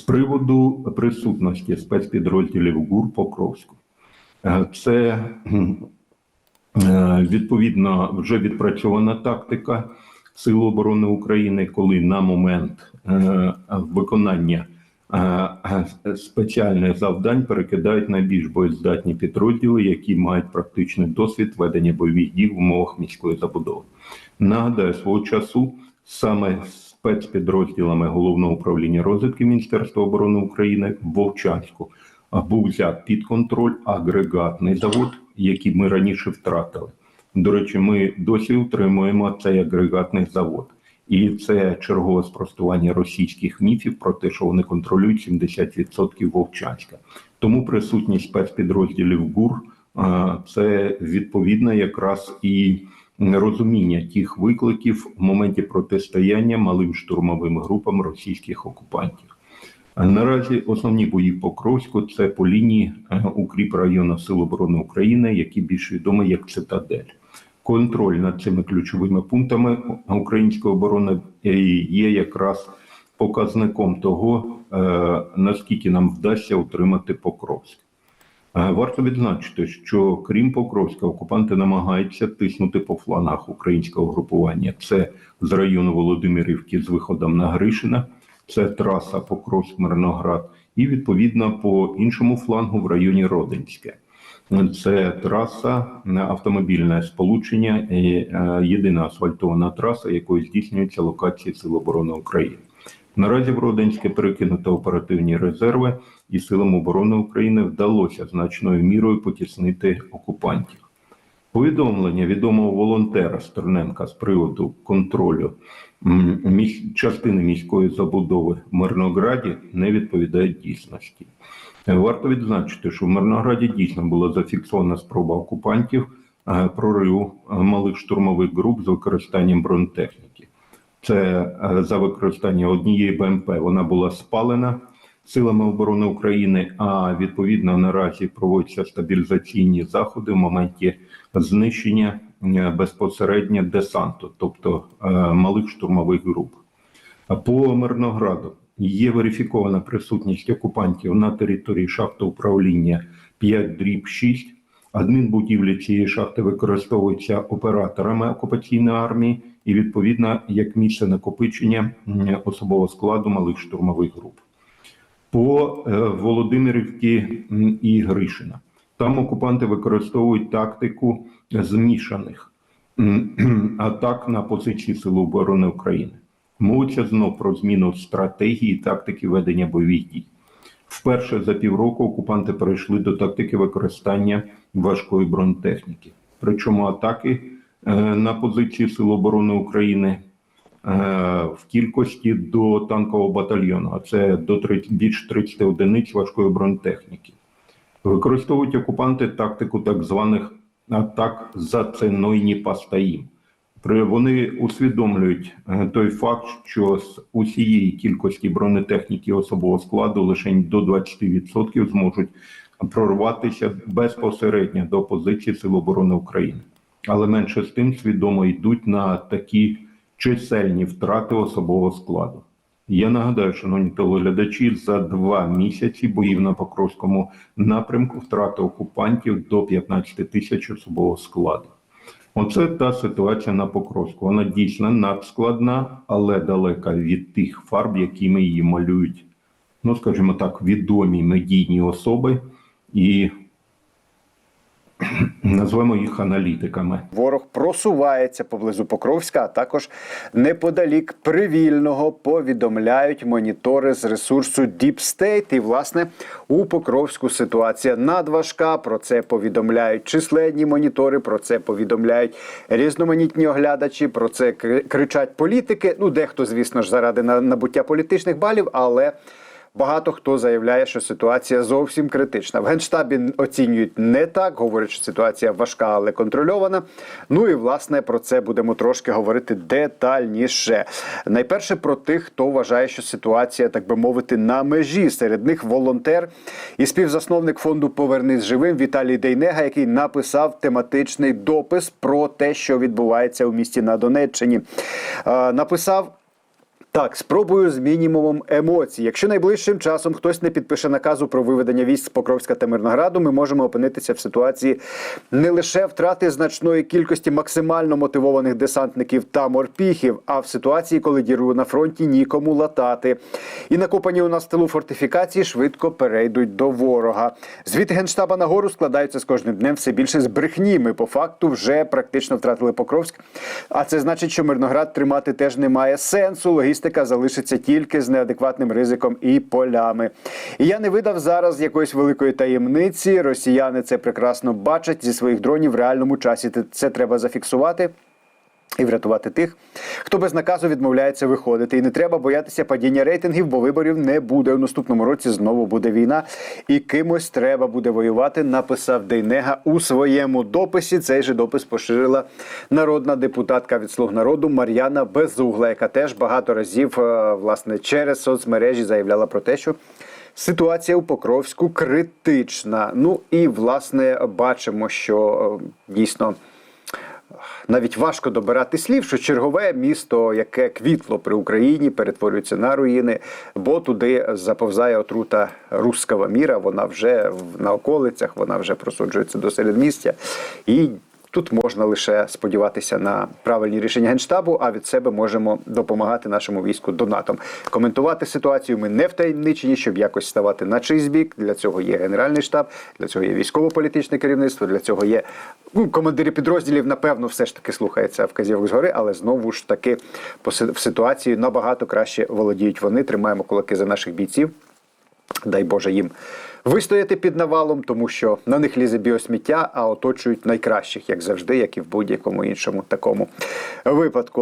З приводу присутності спецпідрозділів ГУР Покровську, Е, це е, відповідно вже відпрацьована тактика Сил оборони України, коли на момент е, виконання спеціальних завдань перекидають найбільш боєздатні підрозділи, які мають практичний досвід ведення бойових дій в умовах міської забудови. Нагадаю, свого часу саме спецпідрозділами головного управління розвідки Міністерства оборони України в Вовчанську був взят під контроль агрегатний завод, який ми раніше втратили. До речі, ми досі утримуємо цей агрегатний завод. І це чергове спростування російських міфів про те, що вони контролюють 70% Вовчанська. Тому присутність спецпідрозділів ГУР це відповідно якраз і розуміння тих викликів в моменті протистояння малим штурмовим групам російських окупантів. Наразі основні бої по Кровську це по лінії е, укріп району Сил оборони України, які більш відомі як цитадель. Контроль над цими ключовими пунктами української оборони е, є якраз показником того, е, наскільки нам вдасться утримати Покровськ. Е, Варто відзначити, що крім Покровська, окупанти намагаються тиснути по флангах українського групування. Це з району Володимирівки з виходом на Гришина, це траса Покровськ-Мирноград, і відповідно по іншому флангу в районі Родинське. Це траса е, автомобільне сполучення, е, єдина асфальтована траса, якою здійснюється локації Сил оборони України. Наразі в Родинське перекинуто оперативні резерви, і силам оборони України вдалося значною мірою потіснити окупантів. Повідомлення відомого волонтера Стерненка з приводу контролю м, частини міської забудови в Мирнограді не відповідають дійсності. Варто відзначити, що в Мирнограді дійсно була зафіксована спроба окупантів е, прориву е, малих штурмових груп з використанням бронетехніки. Це е, за використання однієї БМП вона була спалена силами оборони України. А відповідно наразі проводяться стабілізаційні заходи в моменті знищення е, безпосередньо десанту, тобто е, малих штурмових груп. По Мирнограду є верифікована присутність окупантів на території шахти управління 5 дріб 6. Адмінбудівлі цієї шахти використовуються операторами окупаційної армії і відповідно як місце накопичення особового складу малих штурмових груп. По е, Володимирівці і Гришина. Там окупанти використовують тактику змішаних атак на позиції Сил оборони України. Мовиться знов про зміну стратегії тактики ведення бойових дій. Вперше за півроку окупанти перейшли до тактики використання важкої бронетехніки. Причому атаки на позиції Сил оборони України е, в кількості до танкового батальйону, а це до 30, більш 30 одиниць важкої бронетехніки. Використовують окупанти тактику так званих атак за ціною не Вони усвідомлюють е, той факт, що з усієї кількості бронетехніки особового складу лише до 20% зможуть прорватися безпосередньо до позиції Сил оборони України. Але менше з тим свідомо йдуть на такі чисельні втрати особового складу. Я нагадаю, шановні телеглядачі, за два місяці боїв на Покровському напрямку втрати окупантів до 15 тисяч особового складу. Оце та ситуація на Покровську. Вона дійсно надскладна, але далека від тих фарб, якими її малюють, ну скажімо так, відомі медійні особи і назвемо їх аналітиками. Ворог просувається поблизу Покровська, а також неподалік Привільного повідомляють монітори з ресурсу Deep State. І власне у Покровську ситуація надважка. Про це повідомляють численні монітори. Про це повідомляють різноманітні оглядачі. Про це кричать політики. Ну дехто, звісно ж, заради на- набуття політичних балів, але. Багато хто заявляє, що ситуація зовсім критична. В генштабі оцінюють не так, говорять, що ситуація важка, але контрольована. Ну і власне про це будемо трошки говорити детальніше. Найперше про тих, хто вважає, що ситуація, так би мовити, на межі. Серед них волонтер і співзасновник фонду Повернись живим Віталій Дейнега, який написав тематичний допис про те, що відбувається у місті на Донеччині. Е, Написав Так, спробую з мінімумом емоцій. Якщо найближчим часом хтось не підпише наказу про виведення військ з Покровська та Мирнограду, ми можемо опинитися в ситуації не лише втрати значної кількості максимально мотивованих десантників та морпіхів, а в ситуації, коли діру на фронті нікому латати. І накопані у нас тилу фортифікації швидко перейдуть до ворога. Звіти генштаба на гору складаються з кожним днем все більше з брехні. Ми по факту вже практично втратили Покровськ. А це значить, що Мирноград тримати теж немає сенсу. Логістика залишиться тільки з неадекватним ризиком і полями. І я не видав зараз якоїсь великої таємниці. Росіяни це прекрасно бачать зі своїх дронів в реальному часі. Це- треба зафіксувати. І врятувати тих, хто без наказу відмовляється виходити. І не треба боятися падіння рейтингів, бо виборів не буде. У наступному році знову буде війна, і кимось треба буде воювати. Написав Дейнега у своєму дописі. Цей же допис поширила народна депутатка від слуг народу Мар'яна Безугла, яка теж багато разів е, власне через соцмережі заявляла про те, що. Ситуація у Покровську критична. Ну і власне бачимо, що е, дійсно навіть важко добирати слів, що чергове місто, яке квітло при Україні, перетворюється на руїни, бо туди заповзає отрута руского міра. Вона вже на околицях, вона вже просуджується до середмістя. І тут можна лише сподіватися на правильні рішення генштабу. А від себе можемо допомагати нашому війську донатом. Коментувати ситуацію ми не втаємничені, щоб якось ставати на чийсь бік. Для цього є генеральний штаб, для цього є військово-політичне керівництво, для цього є ну, командири підрозділів. Напевно, все ж таки слухаються вказівок згори, але знову ж таки в ситуації набагато краще володіють вони. Тримаємо кулаки за наших бійців. Дай Боже їм вистояти під навалом, тому що на них лізе біосміття, а оточують найкращих, як завжди, як і в будь-якому іншому такому випадку.